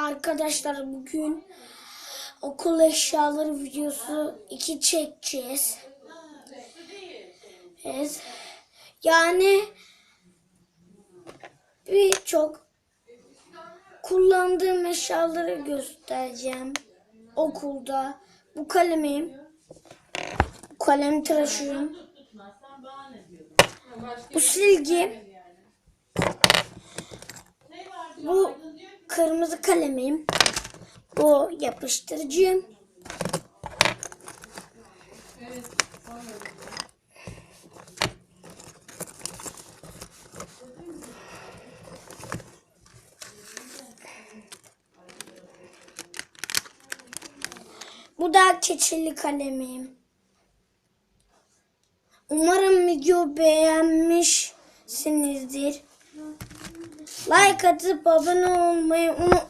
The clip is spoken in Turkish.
Arkadaşlar bugün okul eşyaları videosu 2 çekeceğiz. Evet. Yani birçok kullandığım eşyaları göstereceğim okulda. Bu kalemim. Bu kalem tıraşıyım. Bu silgi. Bu kırmızı kalemim. Bu yapıştırıcım. Bu da keçeli kalemim. Umarım video 来客直播不能没有。